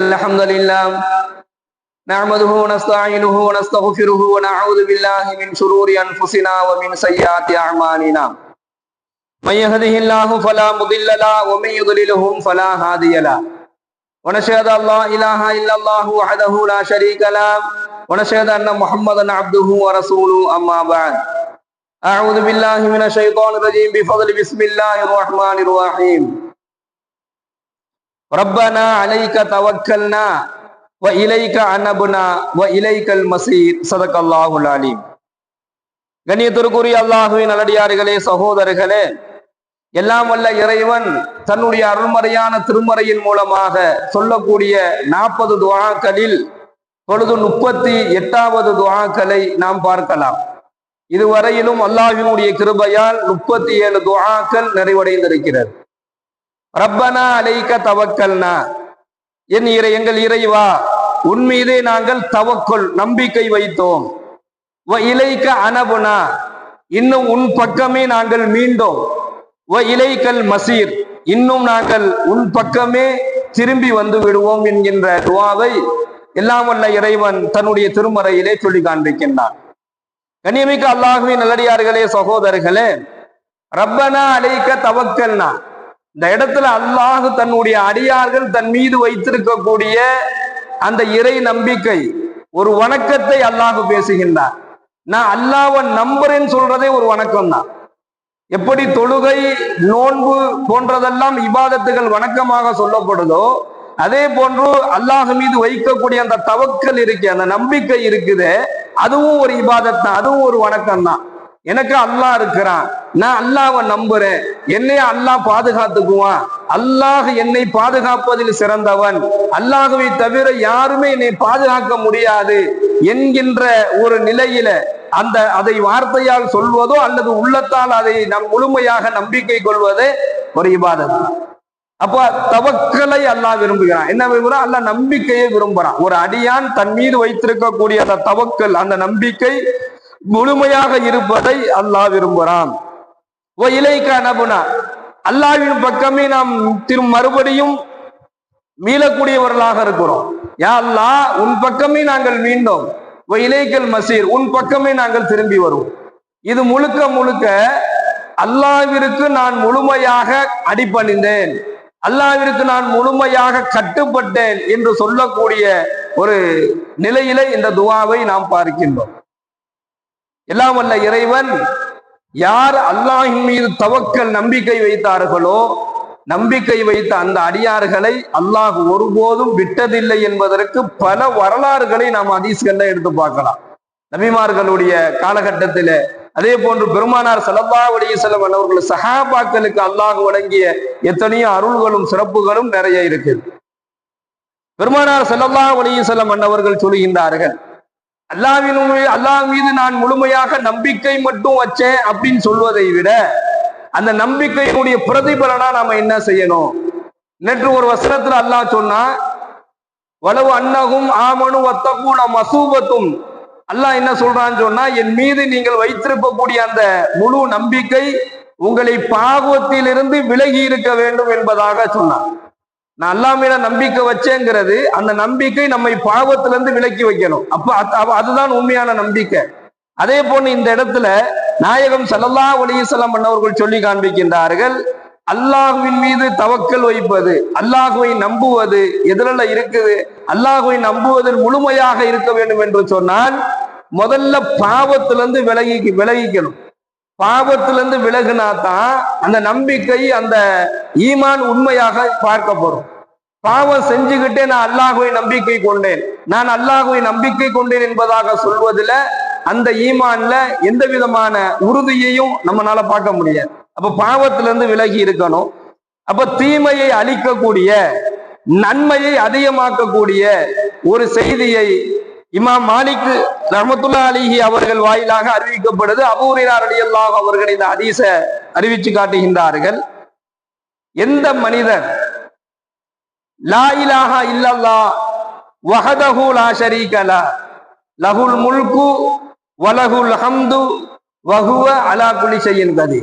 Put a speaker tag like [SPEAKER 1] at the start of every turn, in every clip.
[SPEAKER 1] الحمد لله نعمده ونستعينه ونستغفره ونعوذ بالله من شرور أنفسنا ومن سيئات أعمالنا. من يهده الله فلا مضل له ومن يضلله فلا هادي له. ونشهد أن لا إله إلا الله وحده لا شريك له. ونشهد أن محمدا عبده ورسوله أما بعد. أعوذ بالله من الشيطان الرجيم. بفضل بسم الله الرحمن الرحيم. ரப்பனா அலைக்க தவக்கல்னா வ இலைக்க அனபுனா வ இலைக்கல் மசீர். சதக்கல்லாஹுல் அலீம். கண்ணியத்திற்குரிய அல்லாஹுவின் அலடியார்களே சகோதரர்களே எல்லாம் வல்ல இறைவன் தன்னுடைய அருள்மறையான திருமறையின் மூலமாக சொல்லக்கூடிய நாற்பது துவாக்களில் பொழுது முப்பத்தி எட்டாவது துவாக்களை நாம் பார்க்கலாம். இதுவரையிலும் அல்லாஹினுடைய கிருபையால் முப்பத்தி ஏழு துவாக்கள் நிறைவடைந்திருக்கிறது. ரப்பனா அலைக்க தவக்கல்னா என் இறை எங்கள் இறைவா உன்மீதே நாங்கள் தவக்கொள் நம்பிக்கை வைத்தோம். வ இலைக்க அனபுனா இன்னும் உன் பக்கமே நாங்கள் மீண்டோம். வ இலைக்கல் மசீர் இன்னும் நாங்கள் உன் பக்கமே திரும்பி வந்து விடுவோம் என்கின்ற துவாவை எல்லாம் வல்ல இறைவன் தன்னுடைய திருமறையிலே சொல்லி காண்பிக்கின்றான். கனியமிக்க அல்லாஹுவின் நல்லடியார்களே சகோதரர்களே ரப்பனா அழைக்க தவக்கல்னா இந்த இடத்துல அல்லாஹு தன்னுடைய அடியார்கள் தன் மீது வைத்திருக்கக்கூடிய அந்த இறை நம்பிக்கை ஒரு வணக்கத்தை அல்லாஹு பேசுகின்றார். நான் அல்லாவை நம்புறேன்னு சொல்றதே ஒரு வணக்கம் தான் எப்படி தொழுகை நோன்பு போன்றதெல்லாம் இபாதத்துகள் வணக்கமாக சொல்லப்படுதோ அதே போன்று அல்லாஹ் மீது வைக்கக்கூடிய அந்த தவக்கல் இருக்கு அந்த நம்பிக்கை இருக்குது அதுவும் ஒரு இபாதத் தான் அதுவும் ஒரு வணக்கம் தான் எனக்கு அல்லாஹ் இருக்கிறான். நான் அல்லாவை நம்புறேன். என்னைய அல்லாஹ் பாதுகாத்துக்குவான். அல்லாஹ் என்னை பாதுகாப்பதில் சிறந்தவன். அல்லாஹுவை தவிர யாருமே என்னை பாதுகாக்க முடியாது என்கின்ற ஒரு நிலையில அந்த அதை வார்த்தையால் சொல்வதோ அல்லது உள்ளத்தால் அதை நம் முழுமையாக நம்பிக்கை கொள்வதே ஒரு இபாதம் அப்போ தவக்கலை அல்லாஹ் விரும்புகிறான். என்ன விரும்புகிறான்? அல்ல நம்பிக்கையை விரும்புறான் ஒரு அடியான் தன் மீது வைத்திருக்கக்கூடிய அந்த தவக்கல் அந்த நம்பிக்கை முழுமையாக இருப்பதை அல்லாஹ் விரும்புகிறான் ஓ இலைக்க நபுனா. அல்லாவின் பக்கமே நாம் திரு மறுபடியும் மீளக்கூடியவர்களாக இருக்கிறோம். யா அல்லாஹ் உன் பக்கமே நாங்கள் மீண்டோம். ஓ இலைக்கல் மசீர் உன் பக்கமே நாங்கள் திரும்பி வருவோம். இது முழுக்க முழுக்க அல்லாவிற்கு நான் முழுமையாக அடிப்பணிந்தேன் அல்லாவிற்கு நான் முழுமையாக கட்டுப்பட்டேன் என்று சொல்லக்கூடிய ஒரு நிலையில இந்த துவாவை நாம் பார்க்கின்றோம். எல்லாம் வல்ல இறைவன் யார் அல்லாஹின் மீது தவக்கல் நம்பிக்கை வைத்தார்களோ நம்பிக்கை வைத்த அந்த அடியார்களை அல்லாஹ் ஒருபோதும் விட்டதில்லை என்பதற்கு பல வரலாறுகளை நாம் அதீஸ்கள்ல எடுத்து பார்க்கலாம். நபிமார்களுடைய காலகட்டத்தில அதே போன்று பெருமானார் சலல்லா அலிசல்லம் அவர்கள் சஹாபாக்களுக்கு அல்லாஹ் வழங்கிய எத்தனையோ அருள்களும் சிறப்புகளும் நிறைய இருக்குது பெருமானார் சல்லல்லா அலிசல்லம் மன்னவர்கள் சொல்கின்றார்கள் அல்லாவின் அல்லாஹ் மீது நான் முழுமையாக நம்பிக்கை மட்டும் வச்சேன் அப்படின்னு சொல்வதை விட அந்த நம்பிக்கையினுடைய பிரதிபலனா நாம என்ன செய்யணும்? நேற்று ஒரு வசனத்துல அல்லாஹ் சொன்னா வளவு அன்னகும் ஆமனு நம் மசூபத்தும். அல்லாஹ் என்ன சொல்றான்னு சொன்னா என் மீது நீங்கள் வைத்திருக்கக்கூடிய அந்த முழு நம்பிக்கை உங்களை பாகவத்திலிருந்து விலகி இருக்க வேண்டும் என்பதாக சொன்னான். நான் அல்லா மேல நம்பிக்கை வச்சேங்கிறது அந்த நம்பிக்கை நம்மை பாவத்திலிருந்து விலக்கி வைக்கணும். அப்ப அதுதான் உண்மையான நம்பிக்கை. அதே போன்று இந்த இடத்துல நாயகம் சல்லல்லா அலிசல்லாம் பண்ணவர்கள் சொல்லி காண்பிக்கின்றார்கள் அல்லாஹுவின் மீது தவக்கல் வைப்பது அல்லாஹுவை நம்புவது எதிரில் இருக்குது அல்லாஹுவை நம்புவதில் முழுமையாக இருக்க வேண்டும் என்று சொன்னால் முதல்ல பாவத்திலிருந்து விலகி விலகிக்கணும். பாவத்திலிருந்து விலகுனா தான் அந்த நம்பிக்கை அந்த ஈமான் உண்மையாக பார்க்கப்படும். பாவம் செஞ்சுக்கிட்டே நான் அல்லாஹுவை நம்பிக்கை கொண்டேன். நான் அல்லாஹுவை நம்பிக்கை கொண்டேன் என்பதாக சொல்வதில் அந்த ஈமான்ல எந்த விதமான உறுதியையும் நம்மளால பார்க்க முடியாது. அப்ப பாவத்திலிருந்து விலகி இருக்கணும். அப்ப தீமையை அழிக்கக்கூடிய நன்மையை அதிகமாக்கக்கூடிய ஒரு செய்தியை இமாம் மாலிக் ரஹமத்துல்லா அலிஹி அவர்கள் வாயிலாக அறிவிக்கப்படுது அபூரினார் அலியல்லாஹ் அவர்கள் இந்த அதீச அறிவிச்சு காட்டுகின்றார்கள். எந்த மனிதர் லாயிலாக இல்லல்லா வஹதஹு லா ஷரீகலா லஹுல் முல்கு வலகுல் ஹம்து வஹுவ அலா குலி செய்யின்றது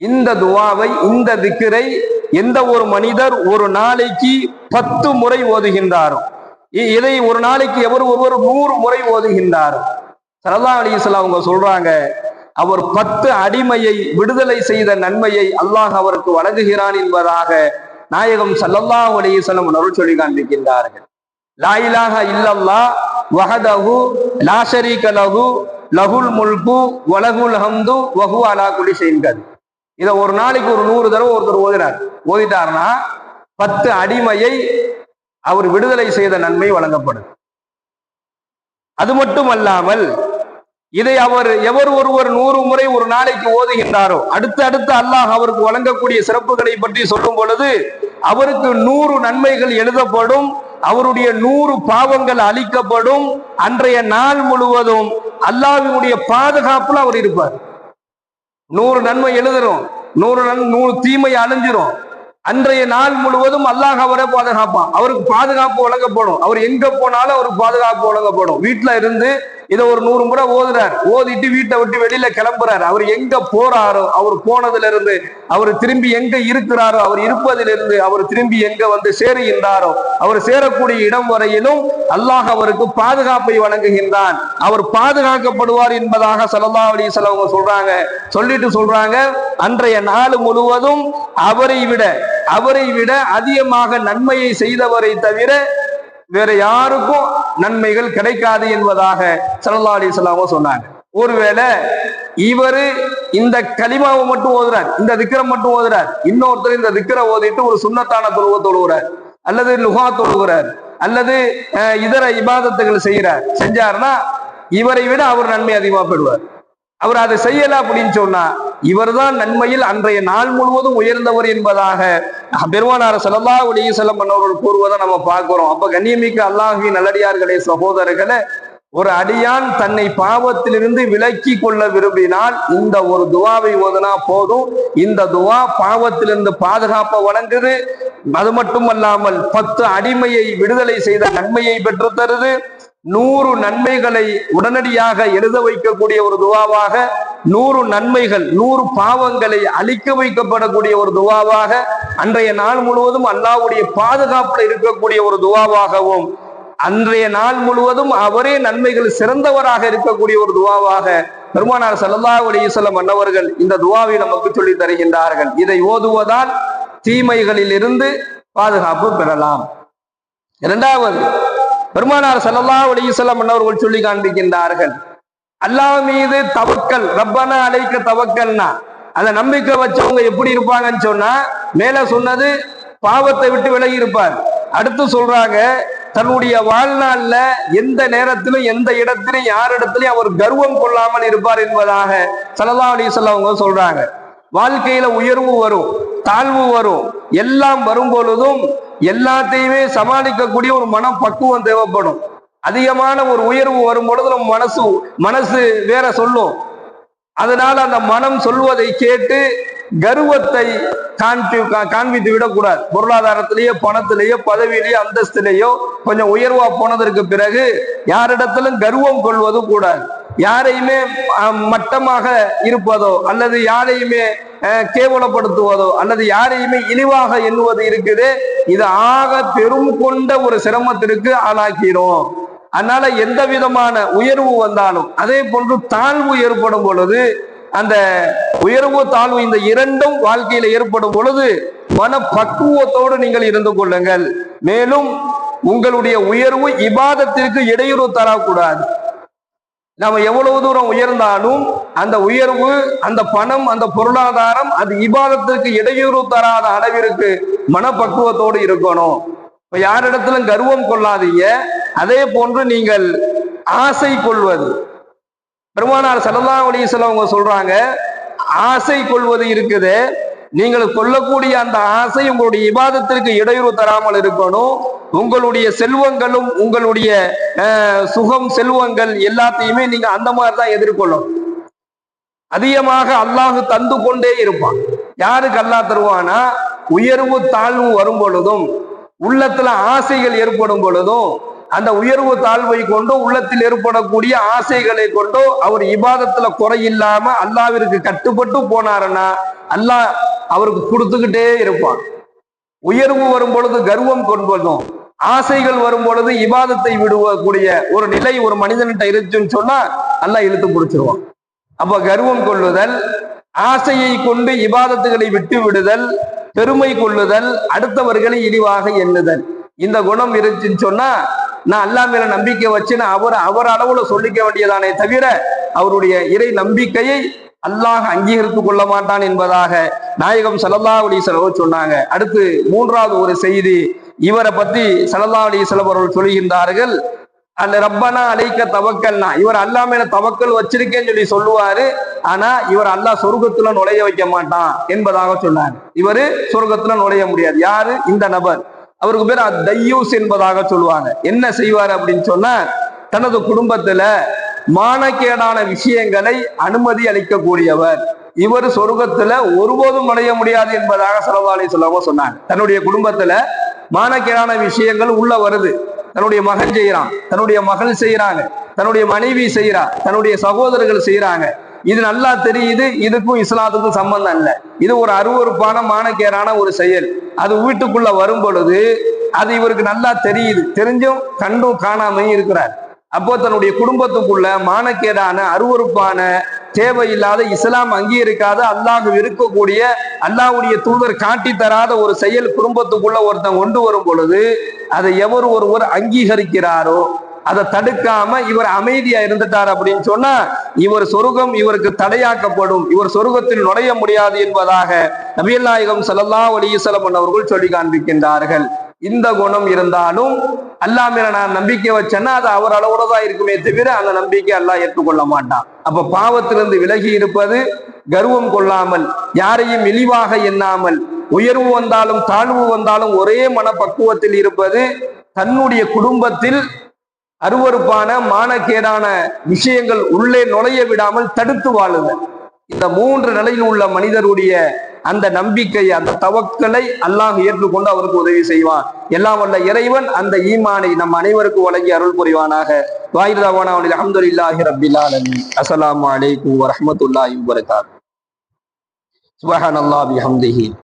[SPEAKER 1] இந்த துவாவை இந்த திக்கரை எந்த ஒரு மனிதர் ஒரு நாளைக்கு பத்து முறை ஓதுகின்றாரோ இதை ஒரு நாளைக்கு எவர் ஒருவர் நூறு முறை ஓதுகின்றார். சரதா அலிஸ்லாம் அவங்க சொல்றாங்க அவர் பத்து அடிமையை விடுதலை செய்த நன்மையை அல்லாஹ் அவருக்கு வழங்குகிறான் என்பதாக நாயகம் சல்லல்லா அலைஹி அருள் சொல்லி காண்பிக்கின்றார்கள். லாயிலாக இல்லல்லா வஹதஹு லாஷரீக லஹு முல்கு வலகுல் ஹம்து வஹு அலா குலி ஷைஇன் இதை இத ஒரு நாளைக்கு ஒரு நூறு தடவை ஒருத்தர் ஓதினார் ஓதிட்டார்னா பத்து அடிமையை அவர் விடுதலை செய்த நன்மை வழங்கப்படும். அது மட்டும் அல்லாமல் இதை அவர் எவர் ஒருவர் நூறு முறை ஒரு நாளைக்கு ஓதுகின்றாரோ அடுத்து அடுத்து அல்லாஹ் அவருக்கு வழங்கக்கூடிய சிறப்புகளை பற்றி சொல்லும் பொழுது அவருக்கு நூறு நன்மைகள் எழுதப்படும் அவருடைய நூறு பாவங்கள் அளிக்கப்படும் அன்றைய நாள் முழுவதும் அல்லாஹினுடைய பாதுகாப்புல அவர் இருப்பார். நூறு நன்மை எழுதுறோம் நூறு நன் நூறு தீமை அழிஞ்சிரும். அன்றைய நாள் முழுவதும் அல்லாஹ் அவரை பாதுகாப்பான். அவருக்கு பாதுகாப்பு வழங்கப்படும். அவர் எங்க போனாலும் அவருக்கு பாதுகாப்பு வழங்கப்படும். வீட்டுல இருந்து இதை ஒரு நூறு முறை ஓதுறார். ஓதிட்டு வீட்டை விட்டு வெளியில கிளம்புறாரு. அவர் எங்க போறாரோ அவர் போனதுல இருந்து அவர் திரும்பி எங்க இருக்கிறாரோ அவர் இருப்பதிலிருந்து அவர் திரும்பி எங்க வந்து சேருகின்றாரோ அவர் சேரக்கூடிய இடம் வரையிலும் அல்லாஹ் அவருக்கு பாதுகாப்பை வழங்குகின்றான். அவர் பாதுகாக்கப்படுவார் என்பதாக ஸல்லல்லாஹு அலி வஸல்லம் அவங்க சொல்றாங்க. சொல்லிட்டு சொல்றாங்க அன்றைய நாள் முழுவதும் அவரை விட அவரை விட அதிகமாக நன்மையை செய்தவரை தவிர வேற யாருக்கும் நன்மைகள் கிடைக்காது என்பதாக சல்லா அலைஹி சொன்னாங்க. ஒருவேளை இவரு இந்த கலிமாவை மட்டும் ஓதுறார் இந்த திக்கரம் மட்டும் ஓதுறார் இன்னொருத்தர் இந்த திக்கரை ஓதிட்டு ஒரு சுண்ணத்தான தொழுவ தொழுகிறார் அல்லது லுகா தொழுகிறார் அல்லது இதர இபாதத்துகள் செய்கிறார் செஞ்சாருன்னா இவரை விட அவர் நன்மை அதிகமா பெறுவார். அவர் அதை செய்யல அப்படின்னு சொன்னா இவர்தான் நன்மையில் அன்றைய நாள் முழுவதும் உயர்ந்தவர் என்பதாக பெருமானார் ஸல்லல்லாஹு உடைய வஸல்லம் அவர்கள் கூறுவதை நம்ம பார்க்கிறோம். அப்ப கண்ணியமிக்க அல்லாஹி நல்லடியார்களே சகோதரர்களே ஒரு அடியான் தன்னை பாவத்திலிருந்து விலக்கி கொள்ள விரும்பினால் இந்த ஒரு துவாவை ஓதுனா போதும். இந்த துவா பாவத்திலிருந்து பாதுகாப்ப வழங்குது. அது மட்டுமல்லாமல் பத்து அடிமையை விடுதலை செய்த நன்மையை பெற்று தருது நூறு நன்மைகளை உடனடியாக எழுத வைக்கக்கூடிய ஒரு துவாவாக நூறு நன்மைகள் நூறு பாவங்களை அழிக்க வைக்கப்படக்கூடிய ஒரு துவாவாக அன்றைய நாள் முழுவதும் அல்லாவுடைய பாதுகாப்புல இருக்கக்கூடிய ஒரு துவாவாகவும் அன்றைய நாள் முழுவதும் அவரே நன்மைகள் சிறந்தவராக இருக்கக்கூடிய ஒரு துவாவாக பெருமானார் ஸல்லல்லாஹு அலைஹி அன்னவர்கள் இந்த துவாவை நமக்கு சொல்லி தருகின்றார்கள். இதை ஓதுவதால் தீமைகளில் இருந்து பாதுகாப்பு பெறலாம். இரண்டாவது பெருமானார் ஸல்லல்லாஹு அலைஹி வஸல்லம் அன்னவர்கள் சொல்லி காண்பிக்கின்றார்கள். அல்லாஹ் மீது தவக்கல் ரப்பனா அழைக்க தவக்கல்னா அந்த நம்பிக்கை வச்சவங்க எப்படி இருப்பாங்கன்னு சொன்னா மேல சொன்னது பாவத்தை விட்டு விலகி இருப்பார். அடுத்து சொல்றாங்க தன்னுடைய வாழ்நாள்ல எந்த நேரத்திலும் எந்த இடத்திலும் யாரிடத்திலும் அவர் கர்வம் கொள்ளாமல் இருப்பார் என்பதாக ஸல்லல்லாஹு அலைஹி வஸல்லம் அவங்க சொல்றாங்க. வாழ்க்கையில உயர்வு வரும் தாழ்வு வரும் எல்லாம் வரும் பொழுதும் எல்லாத்தையுமே சமாளிக்கக்கூடிய ஒரு மனம் பக்குவம் தேவைப்படும். அதிகமான ஒரு உயர்வு வரும் பொழுது நம்ம மனசு மனசு வேற சொல்லும். அதனால அந்த மனம் சொல்வதை கேட்டு கர்வத்தை காண்பி கா- காண்பித்து விடக்கூடாது. பொருளாதாரத்திலேயோ பணத்திலேயோ பதவியிலேயோ அந்தஸ்திலேயோ கொஞ்சம் உயர்வா போனதற்கு பிறகு யாரிடத்திலும் கர்வம் கொள்வது கூடாது. யாரையுமே மட்டமாக இருப்பதோ அல்லது யாரையுமே கேவலப்படுத்துவதோ அல்லது யாரையுமே இழிவாக எண்ணுவது இருக்குது இது ஆக பெரும் கொண்ட ஒரு சிரமத்திற்கு ஆளாக்கிறோம் அதனால எந்த விதமான உயர்வு வந்தாலும் அதே போன்று தாழ்வு ஏற்படும் பொழுது அந்த உயர்வு தாழ்வு இந்த இரண்டும் வாழ்க்கையில ஏற்படும் பொழுது மன பக்குவத்தோடு நீங்கள் இருந்து கொள்ளுங்கள். மேலும் உங்களுடைய உயர்வு இபாதத்திற்கு இடையூறு தரக்கூடாது. நம்ம எவ்வளவு தூரம் உயர்ந்தாலும் அந்த உயர்வு அந்த பணம் அந்த பொருளாதாரம் அது இபாதத்துக்கு இடையூறு தராத அளவிற்கு மனப்பக்குவத்தோடு இருக்கணும். இப்ப யாரிடத்திலும் கர்வம் கொள்ளாதீங்க. அதே போன்று நீங்கள் ஆசை கொள்வது. பெருமானார் ஸல்லல்லாஹு அலைஹி அவங்க சொல்றாங்க ஆசை கொள்வது இருக்குது. நீங்கள் கொள்ளக்கூடிய அந்த ஆசை உங்களுடைய விவாதத்திற்கு இடையூறு தராமல் இருக்கணும். உங்களுடைய செல்வங்களும் உங்களுடைய சுகம் செல்வங்கள் எல்லாத்தையுமே நீங்க அந்த மாதிரி தான் எதிர்கொள்ளணும். அதிகமாக அல்லாஹ் தந்து கொண்டே இருப்பான். யாருக்கு அல்லாஹ் தருவானா? உயர்வு தாழ்வு வரும் பொழுதும் உள்ளத்துல ஆசைகள் ஏற்படும் பொழுதும் அந்த உயர்வு தாழ்வை கொண்டோ உள்ளத்தில் ஏற்படக்கூடிய ஆசைகளை கொண்டோ அவர் இபாதத்துல குறையில்லாம அல்லாவிற்கு கட்டுப்பட்டு போனாருன்னா அல்லாஹ் அவருக்கு கொடுத்துக்கிட்டே இருப்பான். உயர்வு வரும் பொழுது கர்வம் கொள்வதும் ஆசைகள் வரும் பொழுது இபாதத்தை விடுவக்கூடிய ஒரு நிலை ஒரு மனிதன்கிட்ட இருந்துச்சுன்னு சொன்னா அல்லாஹ் இழுத்து பிடிச்சிருவான். அப்ப கர்வம் கொள்ளுதல் ஆசையை கொண்டு இபாதத்துகளை விட்டு விடுதல் பெருமை கொள்ளுதல் அடுத்தவர்களை இழிவாக எண்ணுதல். இந்த குணம் இருந்துச்சுன்னு சொன்னா நான் அல்லா மேல நம்பிக்கை வச்சு நான் அவர் அவர் அளவுல சொல்லிக்க வேண்டியதானே தவிர அவருடைய இறை நம்பிக்கையை அல்லாஹ் அங்கீகரித்துக் கொள்ள மாட்டான் என்பதாக நாயகம் சலல்லா அலி செலவு சொன்னாங்க. அடுத்து மூன்றாவது ஒரு செய்தி இவரை பத்தி சலல்லா அலி அவர்கள் சொல்கின்றார்கள். அந்த ரப்பனா அழைக்க தவக்கல்னா இவர் அல்லா மேல தவக்கல் வச்சிருக்கேன்னு சொல்லி சொல்லுவாரு ஆனா இவர் அல்லாஹ் சொர்க்கத்துல நுழைய வைக்க மாட்டான் என்பதாக சொன்னார் இவரு சொர்க்கத்துல நுழைய முடியாது. யாரு? இந்த நபர். அவருக்கு பேர் தையூஸ் என்பதாக சொல்லுவாங்க. என்ன செய்வார் அப்படின்னு சொன்னா தனது குடும்பத்துல மானக்கேடான விஷயங்களை அனுமதி அளிக்கக்கூடியவர். இவர் சொர்க்கத்துல ஒருபோதும் நுழைய முடியாது என்பதாக செலவாலை சொல்லவும் சொன்னாங்க. தன்னுடைய குடும்பத்துல மானக்கேடான விஷயங்கள் உள்ள வருது. தன்னுடைய மகன் செய்யறான் தன்னுடைய மகள் செய்யறாங்க தன்னுடைய மனைவி செய்யறா தன்னுடைய சகோதரர்கள் செய்யறாங்க இது நல்லா தெரியுது இதுக்கும் இஸ்லாத்துக்கும் சம்பந்தம் இல்லை. இது ஒரு அருவறுப்பான மானக்கேரான ஒரு செயல். அது வீட்டுக்குள்ள வரும் பொழுது அது இவருக்கு நல்லா தெரியுது. தெரிஞ்சும் கண்டும் காணாமையும் இருக்கிறார். அப்போ தன்னுடைய குடும்பத்துக்குள்ள மானக்கேடான அருவறுப்பான தேவையில்லாத இஸ்லாம் அங்கீகரிக்காத அல்லாஹ் இருக்கக்கூடிய அல்லாஹுடைய தூதர் காட்டி தராத ஒரு செயல் குடும்பத்துக்குள்ள ஒருத்தன் கொண்டு வரும் பொழுது அதை எவர் ஒருவர் அங்கீகரிக்கிறாரோ அதை தடுக்காம இவர் அமைதியா இருந்துட்டார் அப்படின்னு சொன்னா இவர் சொருகம் இவருக்கு தடையாக்கப்படும். இவர் சொருகத்தில் நுழைய முடியாது என்பதாக நபியல் நாயகம் சல்லா அலிசலம் அவர்கள் சொல்லி காண்பிக்கின்றார்கள் இந்த குணம் இருந்தாலும் அல்லா மேல நான் நம்பிக்கை வச்சேன்னா அது அவர் அளவோட தான் இருக்குமே தவிர அந்த நம்பிக்கை அல்லாஹ் ஏற்றுக்கொள்ள மாட்டான். அப்ப பாவத்திலிருந்து விலகி இருப்பது கர்வம் கொள்ளாமல் யாரையும் இழிவாக எண்ணாமல் உயர்வு வந்தாலும் தாழ்வு வந்தாலும் ஒரே மனப்பக்குவத்தில் இருப்பது தன்னுடைய குடும்பத்தில் அருவறுப்பான மானக்கேடான விஷயங்கள் உள்ளே நுழைய விடாமல் தடுத்து வாழுங்கள். இந்த மூன்று நிலையில் உள்ள மனிதருடைய அந்த நம்பிக்கை அந்த தவக்கலை அல்லாஹ் ஏற்றுக்கொண்டு அவருக்கு உதவி செய்வான். எல்லாம் வல்ல இறைவன் அந்த ஈமானை நம் அனைவருக்கும் வழங்கி அருள் புரிவானாக. வாயிரவானா அஹமதுல்லாஹி ரபில் ஆலமி அஸ்ஸலாமு அலைக்கும் வரஹ்மத்துல்லாஹி வபரகாத்துஹு சுபஹானல்லாஹி பிஹம்திஹி.